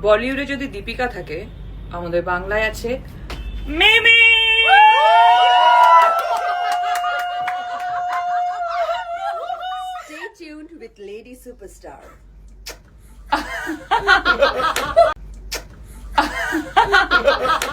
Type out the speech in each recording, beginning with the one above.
বলিউডে যদি দীপিকা থাকে আমাদের বাংলায় আছে মেমি! সুপারস্টার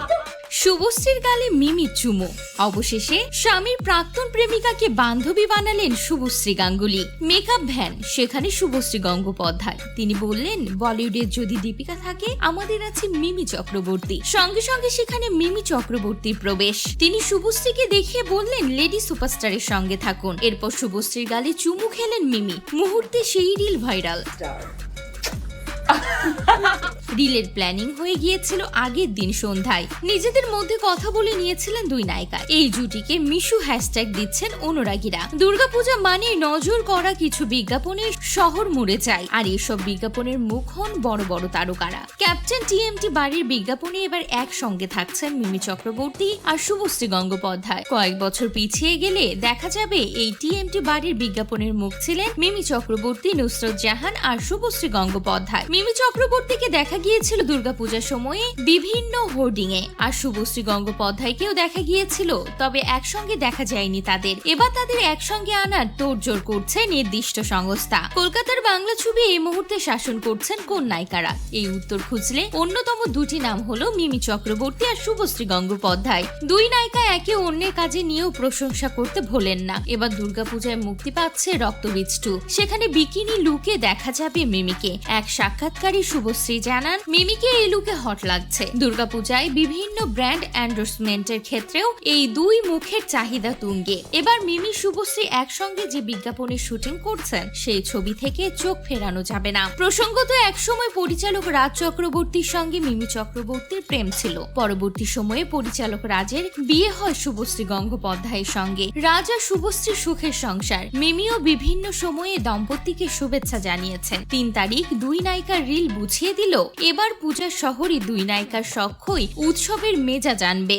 শুভশ্রীর গালে মিমি চুমু। অবশেষে স্বামীর প্রাক্তন প্রেমিকাকে বান্ধবী বানালেন শুভশ্রী গাঙ্গুলি। মেকআপ ভ্যান সেখানে শুভশ্রী গঙ্গোপাধ্যায়। তিনি বললেন বলিউডে যদি দীপিকা থাকে আমাদের আছে মিমি চক্রবর্তী। সঙ্গে সঙ্গে সেখানে মিমি চক্রবর্তীর প্রবেশ। তিনি শুভশ্রীকে দেখিয়ে বললেন লেডি সুপারস্টারের সঙ্গে থাকুন। এরপর শুভশ্রীর গালে চুমু খেলেন মিমি। মুহূর্তে সেই রিল ভাইরাল. রিলের প্ল্যানিং হয়ে গিয়েছিল আগের দিন সন্ধ্যায়। নিজেদের মধ্যে কথা বলে নিয়েছিলেন দুই নায়িকা। এই জুটিকে মিশু হ্যাশট্যাগ দিচ্ছেন অনুরাগীরা। দুর্গাপূজা মানে নজর করা কিছু বিজ্ঞাপনের শহর মুড়ে যায়। আর এসব বিজ্ঞাপনের মুখ হন বড় বড় তারকারা। ক্যাপ্টেন টিএমটি বাড়ির বিজ্ঞাপনে এবার একসঙ্গে থাকছেন মিমি চক্রবর্তী আর শুভশ্রী গঙ্গোপাধ্যায়। কয়েক বছর পিছিয়ে গেলে দেখা যাবে এই টিএমটি বাড়ির বিজ্ঞাপনের মুখ ছিলেন মিমি চক্রবর্তী, নুসরত জাহান আর শুভশ্রী গঙ্গোপাধ্যায়। মিমি চক্রবর্তীকে দেখা গিয়েছিল দুর্গাপূজার সময়ে বিভিন্ন হোর্ডিং এ আর শুভশ্রী গঙ্গোপাধ্যায়কেও দেখা গিয়েছিল, তবে একসঙ্গে দেখা যায়নি তাদের। এবার তাদের একসঙ্গে আনার তোড়জোড় করছে নির্দিষ্ট সংস্থা। কলকাতার বাংলা ছবি এই মুহূর্তে শাসন করছেন কোন নায়িকারা? এই উত্তর খুঁজলে অন্যতম দুটি নাম হলো মিমি চক্রবর্তী আর শুভশ্রী গঙ্গোপাধ্যায়। দুই নায়িকা একে অন্যের কাজে নিয়েও প্রশংসা করতে ভোলেন না। এবার দুর্গাপূজায় মুক্তি পাচ্ছে রক্তবীজ টু। সেখানে বিকিনি লুকে দেখা যাবে মিমিকে। এক সাক্ষাৎকারী শুভশ্রী জানান মিমিকে এই লুকে হট লাগছে। দুর্গাপূজায় বিভিন্ন ব্র্যান্ড এন্ডোর্সমেন্টের ক্ষেত্রেও এই দুই মুখের চাহিদা তুঙ্গে। এবার মিমি শুভশ্রী একসঙ্গে যে বিজ্ঞাপনের শুটিং করছেন, সেই ছবি থেকে চোখ ফেরানো যাবে না। প্রসঙ্গত, একসময় পরিচালক রাজ চক্রবর্তীর সঙ্গে মিমি চক্রবর্তীর প্রেম ছিল। পরবর্তী সময়ে পরিচালক রাজের বিয়ে হয় শুভশ্রী গঙ্গোপাধ্যায়ের সঙ্গে। রাজা শুভশ্রী সুখের সংসার। মিমিও বিভিন্ন সময়ে দম্পতিকে শুভেচ্ছা জানিয়েছেন। তিন তারিখ দুই নায়িকার রিল বুঝিয়ে দিল এবার পূজার শহরে দুই নায়িকার সখ্যই উৎসবের মেজা জানবে